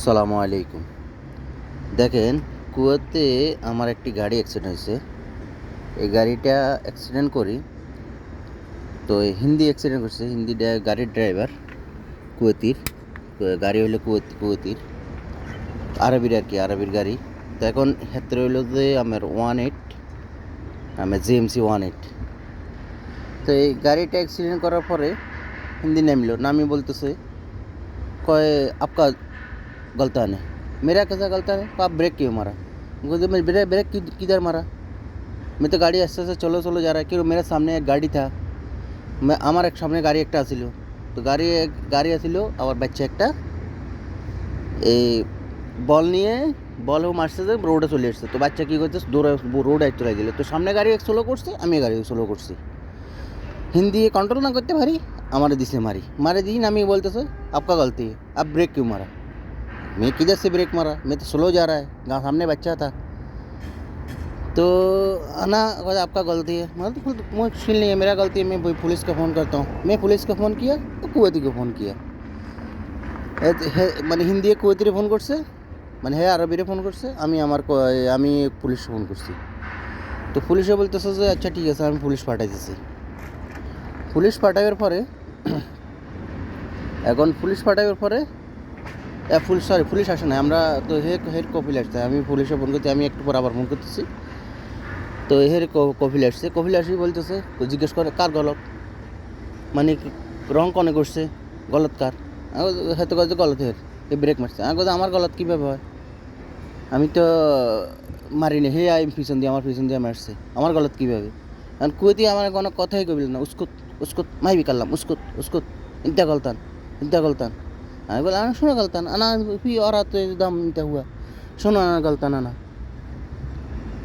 সালামু আলাইকুম। দেখেন, কুয়াতে আমার একটি গাড়ি অ্যাক্সিডেন্ট হয়েছে। এই গাড়িটা অ্যাক্সিডেন্ট করি। তো হিন্দি অ্যাক্সিডেন্ট করছে, হিন্দি গাড়ির ড্রাইভার কুয়েতির। গাড়ি হইল কুয়েত কুয়েতির। আরবির আর কি, আরবির গাড়ি। তো এখন ক্ষেত্রে হইল যে আমার ওয়ান এইট আমার জিএমসি ওয়ান এইট তো এই গাড়িটা অ্যাক্সিডেন্ট করার পরে হিন্দি নামলো। নামি বলতেছে, কয়, আপকা गलता है मेरा कैसा गलता है आप ब्रेक क्यों मारा बोलते मैं ब्रेक ब्रेक कि- किधर मारा मैं तो गाड़ी आस्ते आस्ते चलो चलो जा रहा है क्यों मेरे सामने एक गाड़ी था मैं আমার এক সামনে গাড়ি একটা আসিল তো গাড়ি এক- গাড়ি আসিল আবার বাচ্চা একটা এই বল নিয়ে বল মারছে যে রোডে চলে এসছে তো বাচ্চা কী করছে দৌড়ে রোড এক চলে দিল তো সামনে গাড়ি এক স্লো করছে আমি গাড়ি স্লো করছি হিন্দি कंट्रोल ना करते भारी हमारे दिस ने मारी मारे दी ना मैं बोलते सर आपका गलती है मैं किधर से ब्रेक मारा मैं तो स्लो जा रहा है गाँव सामने बच्चा था तो ना बोला, आपका गलती है मतलब तो मुश्किल नहीं है मेरा गलती है मैं वही पुलिस को फ़ोन करता हूँ मैं पुलिस को फ़ोन किया तो कुवैती को फ़ोन किया এ- হে- মানে হিন্দি কুয়েতিরে ফোন করছে মানে হ্যাঁ আরবিরে ফোন করছে আমি আমার ক- আমি পুলিশ ফোন করছি তো পুলিশে বলতেছে যে আচ্ছা ঠিক আছে আমি পুলিশ পাঠাইতেছি পুলিশ পাঠাইবার পরে এখন পুলিশ পাঠাইবার পরে পুলিশ সরি পুলিশ আসে না আমরা তো হে হেড কপিল আসছে আমি পুলিশে ফোন করতে আমি একটু পর আবার ফোন করতেছি। তো হের ক- কপিল আসছে। কপিল আসি বলতেছে জিজ্ঞেস করে, কার গলত? মানে রং কনে করছে? গলত কার? হয়তো কত গলত হের এ ব্রেক মারছে। কথা আমার গলত কীভাবে হয়? আমি তো মারিনি। হে, আই পিছন দিয়ে, আমার পিছন দিয়ে মারছে। আমার গলত কীভাবে? কারণ কুয়েতি আমার কোনো কথাই কবিল না। উস্কুত উস্কুত মাই বি করলাম উস্কুত উস্কুত। ইন্তা গলতান ইন্তা গলতান আমি বলি আনা শোনা গলতান, আনা ফি অরাতে দাম নিতে হুয়া। শোনো আনা গলতান আনা।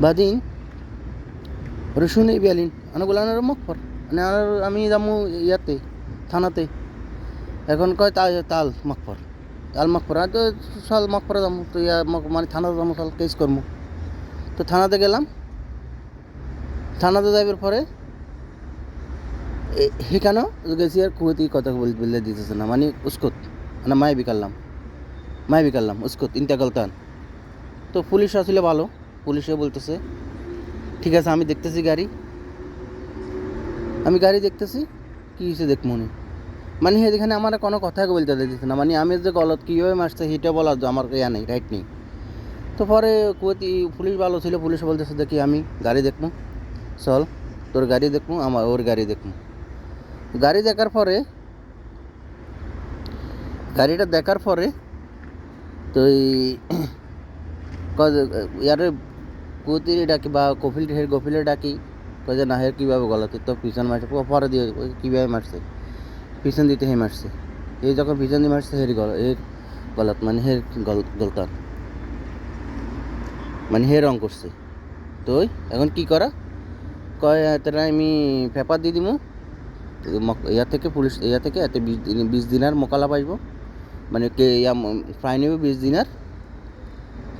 বাদিন ওরা শুনে বিয়ালিন, আনা বলে আনার পর মানে আনার, আমি দামু ইয়াতে, থানাতে। এখন কয়, তাল তাল মকফর তাল মকফর আর তো সাল মকফরে দামু তো ইয়া মানে থানাতে যাব সাল কেস করব তো থানাতে গেলাম। থানাতে যাইবার পরে সেখানেও গেছি আর কুয়েতি কথা বলে দিতেছে না মানে উস্কত। মানে মাই বিকাল্লাম। মাই বিকাল্লাম, উস্কুত ইনতা গলতান তো পুলিশ আসলে ভালো, পুলিশে বলতেছে, ঠিক আছে, আমি দেখতেছি গাড়ি। আমি গাড়ি দেখতেছি, কী হিসে দেখ মনে মানে হে এখানে আমার কোনো কথা বলতে দিতেছে না। মানে আমি যে গলত কীভাবে মারছে সেটা বলার আমার ইয়া নেই রাইট নেই। তো পরে কুয়েতি, পুলিশ ভালো ছিল, পুলিশ বলতেছে, দেখি, আমি গাড়ি দেখব চল, তোর গাড়ি দেখব আমার, ওর গাড়ি দেখব গাড়ি দেখার পরে গাড়িটা দেখার পরে তো ক- ইয়ারে কুতিরে ডাকি বা কফিল হের কফিলে ডাকি যে, না, হের কীভাবে গলাতে তো পিছন মারছে পরে দিয়ে কীভাবে মারছে? পিছন দিতে হে মারছে। এই যখন পিছন দিয়ে মারছে, হের গল এর গলত মানে হের গল, গলতান। মানে হে রং করছে। তো এখন কি করা? কয়, তারা আমি পেপার দিয়ে দিমু। তো মক- ইয়া থেকে পুলিশ, ইয়া থেকে এতে বিশ দিন, বিশ দিনার মোকালা পাইব। মানে কে ইয়া ফাইন বিশ দিনার।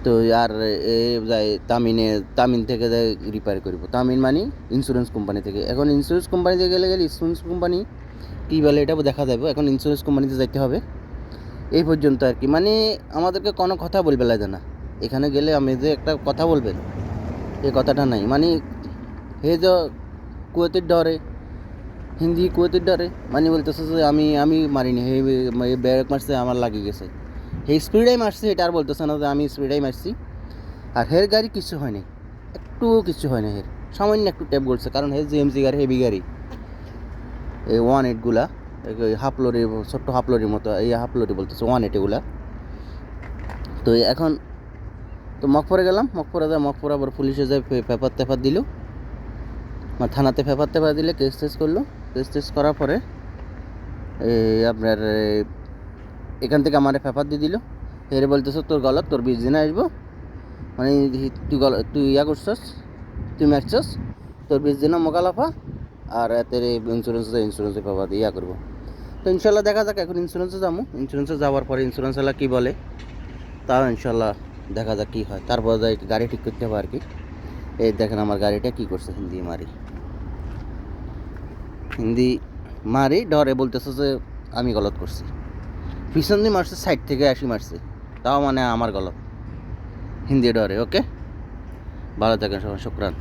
তো আর এ যায় তামিনে, তামিন থেকে যায় রিপেয়ার করব। তামিন মানে ইন্স্যুরেন্স কোম্পানি থেকে। এখন ইন্স্যুরেন্স কোম্পানিতে গেলে গেলে ইন্স্যুরেন্স কোম্পানি কী বলে এটা দেখা যাবে। এখন ইন্স্যুরেন্স কোম্পানিতে যাইতে হবে। এই পর্যন্ত আর কি। মানে আমাদেরকে কোনো কথা বলবে লাগে না এখানে গেলে আমি যে একটা কথা বলবেন এই কথাটা নাই। মানে হে যে কুয়েতের ডরে হিন্দি কুয়েতের ডরে। মানে বলতেছে যে আমি আমি মারিনি। হে ব্যাগ মারছে, আমার লাগে গেছে। হে স্পিডেই মারছে, এটা আর বলতেছে না যে আমি স্পিডেই মারছি। আর হের গাড়ি কিছু হয়নি। একটু কিছু হয়নি হের। সামান্য একটু ট্যাপ করছে, কারণ হে জিএমসি গাড়ি হেভি গাড়ি। এই ওয়ান এইটগুলা হাফ লরি ছোট্ট হাফ লরির মতো, এই হাফ লরি বলতেছে ওয়ান এইট এগুলা। তো এখন, তো মকপরে গেলাম। মকপরে যায় মকপরে আবার পুলিশে যায় পেপার টেপার দিল। থানাতে পেপার টেপার দিলে কেস টেস করল। কেস টেস করার পরে আপনার এখান থেকে আমার পেপার দিয়ে দিল। এর বলতেছ, তোর গলত, তোর বিশ দিনে আসব। মানে তুই গল, তুই ইয়া করছস, তুই মারছস, তোর বিশ দিনে মোকালাফা আর এতে ইন্স্যুরেন্স ইন্স্যুরেন্সের পেপার ইয়া করব। তো ইনশাল্লাহ দেখা যাক, এখন ইন্স্যুরেন্সে যাব। ইন্স্যুরেন্সে যাওয়ার পরে ইন্স্যুরেন্সওয়ালা কী বলে, তাও ইনশাল্লাহ দেখা যাক কী হয়। তারপর গাড়ি ঠিক করতে হবে আর কি। এই দেখেন আমার গাড়িটা কী করছে, হিন্দি মারি। হিন্দি মারি, ডরে বলতেছে যে, আমি গলত করছি। পিছন দিয়ে মারছে, সাইড থেকে আসি মারছে। তাও মানে আমার গলত। হিন্দি ডরে, ওকে? ভালো থাকেন সবাই, শুক্রান।